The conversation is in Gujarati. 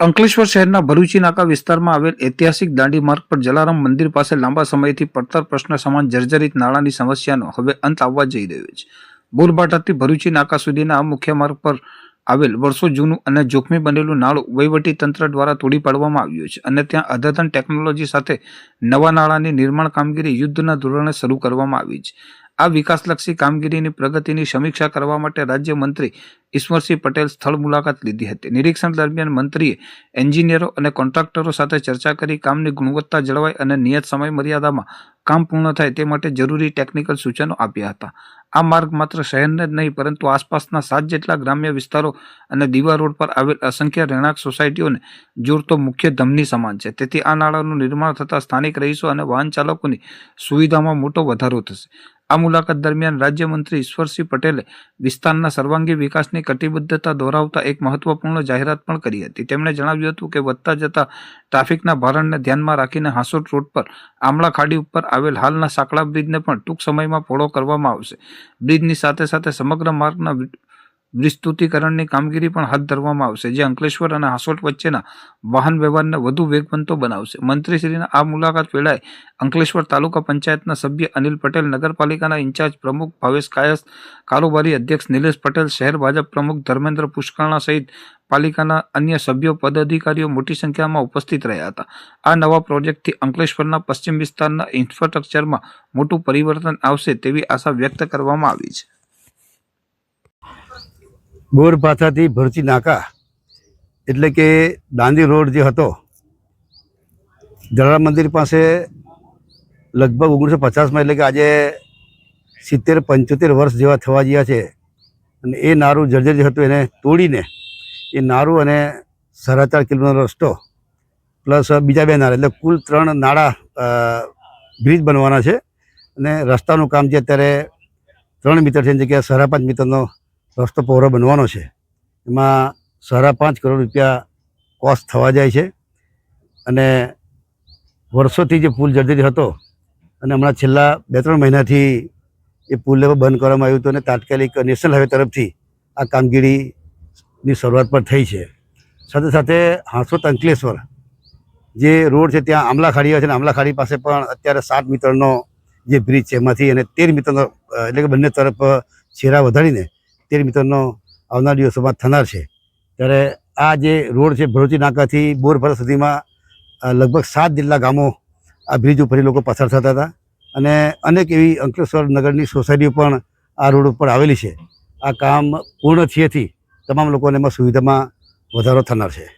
અંકલેશ્વર શહેરના ભરૂચી નાકા વિસ્તારમાં આવેલ ઐતિહાસિક દાંડી માર્ગ પર જલારામ મંદિર પાસે લાંબા સમયથી પડતર પ્રશ્ન સમાન જર્જરિત નાળાની સમસ્યાનો હવે અંત આવવા જઈ રહ્યો છે. બોરબાટાથી ભરૂચી નાકા સુધીના આ મુખ્ય માર્ગ પર આવેલ વર્ષો જૂનું અને જોખમી બનેલું નાળું વહીવટી તંત્ર દ્વારા તોડી પાડવામાં આવ્યું છે અને ત્યાં અદ્યતન ટેકનોલોજી સાથે નવા નાળાની નિર્માણ કામગીરી યુદ્ધના ધોરણે શરૂ કરવામાં આવી છે. આ વિકાસલક્ષી કામગીરીની પ્રગતિની સમીક્ષા કરવા માટે રાજ્યમંત્રી ઈશ્વરસિંહ પટેલ સ્થળ મુલાકાત લીધી હતી. નિરીક્ષણ દરમિયાન મંત્રીએ એન્જિનિયરો અને કોન્ટ્રાક્ટરો સાથે ચર્ચા કરી કામની ગુણવત્તા જળવાય અને નિયત સમય મર્યાદામાં કામ પૂર્ણ થાય તે માટે જરૂરી ટેકનિકલ સૂચનો આપ્યા હતા. આ માર્ગ માત્ર શહેરને જ નહીં, પરંતુ આસપાસના સાત જેટલા ગ્રામ્ય વિસ્તારો અને દીવા રોડ પર આવેલ અસંખ્ય રહેણાંક સોસાયટીઓને જોડતો મુખ્ય ધમની સમાન છે. તેથી આ નાળાનું નિર્માણ થતાં સ્થાનિક રહીશો અને વાહન ચાલકોની સુવિધામાં મોટો વધારો થશે. આ મુલાકાત દરમિયાન રાજ્યમંત્રી ઈશ્વરસિંહ પટેલે વિસ્તારના સર્વાંગી વિકાસની કટિબદ્ધતા દોહરાવતા એક મહત્વપૂર્ણ જાહેરાત પણ કરી હતી. તેમણે જણાવ્યું હતું કે વધતા જતા ટ્રાફિકના ભારણને ધ્યાનમાં રાખીને હાંસોટ રોડ પર આમળા ખાડી ઉપર આવેલ હાલના સાંકળા બ્રિજને પણ ટૂંક સમયમાં પહોળો કરવામાં આવશે. બ્રિજની સાથે સાથે સમગ્ર માર્ગના વિસ્તૃતીકરણની કામગીરી પણ હાથ ધરવામાં આવશે, જે અંકલેશ્વર અને હાસોટ વચ્ચેના વાહન વ્યવહારને વધુ વેગવંતો બનાવશે. મંત્રીશ્રીના આ મુલાકાત વેળાએ અંકલેશ્વર તાલુકા પંચાયતના સભ્ય અનિલ પટેલ, નગરપાલિકાના ઇન્ચાર્જ પ્રમુખ ભાવેશ કાયસ, કારોબારી અધ્યક્ષ નિલેશ પટેલ, શહેર ભાજપ પ્રમુખ ધર્મેન્દ્ર પુષ્કરણા સહિત પાલિકાના અન્ય સભ્યો, પદાધિકારીઓ મોટી સંખ્યામાં ઉપસ્થિત રહ્યા હતા. આ નવા પ્રોજેક્ટથી અંકલેશ્વરના પશ્ચિમ વિસ્તારના ઇન્ફ્રાસ્ટ્રક્ચરમાં મોટું પરિવર્તન આવશે તેવી આશા વ્યક્ત કરવામાં આવી છે. બોર પાથાથી ભરતી નાકા એટલે કે દાંડી રોડ જે હતો, જલારામ મંદિર પાસે લગભગ ઓગણીસો પચાસમાં એટલે કે આજે સિત્તેર, પંચોતેર વર્ષ જેવા થવા ગયા છે. અને એ નારું જર્જર જે હતું એને તોડીને એ નારું અને સાડા ચાર કિલોમીટર રસ્તો પ્લસ બીજા બે નાળા, એટલે કુલ ત્રણ નાળા બ્રિજ બનવાના છે. અને રસ્તાનું કામ જે અત્યારે ત્રણ મીટર છે જગ્યાએ સાડા પાંચ મીટરનો રસ્તો પહોળો બનવાનો છે. એમાં સાડા પાંચ કરોડ રૂપિયા કોસ્ટ થવા જાય છે. અને વર્ષોથી જે પુલ જર્જરી હતો અને હમણાં છેલ્લા બે ત્રણ મહિનાથી એ પુલને પણ બંધ કરવામાં આવ્યું હતું અને તાત્કાલિક નેશનલ હાઈવે તરફથી આ કામગીરીની શરૂઆત પણ થઈ છે. સાથે સાથે હાંસોત અંકલેશ્વર જે રોડ છે ત્યાં આમલા ખાડી છે અને આમલા પાસે પણ અત્યારે સાત મીટરનો જે બ્રિજ છે એમાંથી અને તેર મીટરનો એટલે કે બંને તરફ છેરા વધારીને તેર મીટરનો આવનાર દિવસોમાં થનાર છે. ત્યારે આ જે રોડ છે ભરૂચી નાકાથી બોરભરા સુધીમાં લગભગ સાત જેટલા ગામો આ બ્રિજ ઉપર લોકો પસાર થતા હતા. અને અનેક એવી અંકલેશ્વર નગરની સોસાયટીઓ પણ આ રોડ ઉપર આવેલી છે. આ કામ પૂર્ણ થયેથી તમામ લોકોને એમાં સુવિધામાં વધારો થનાર છે.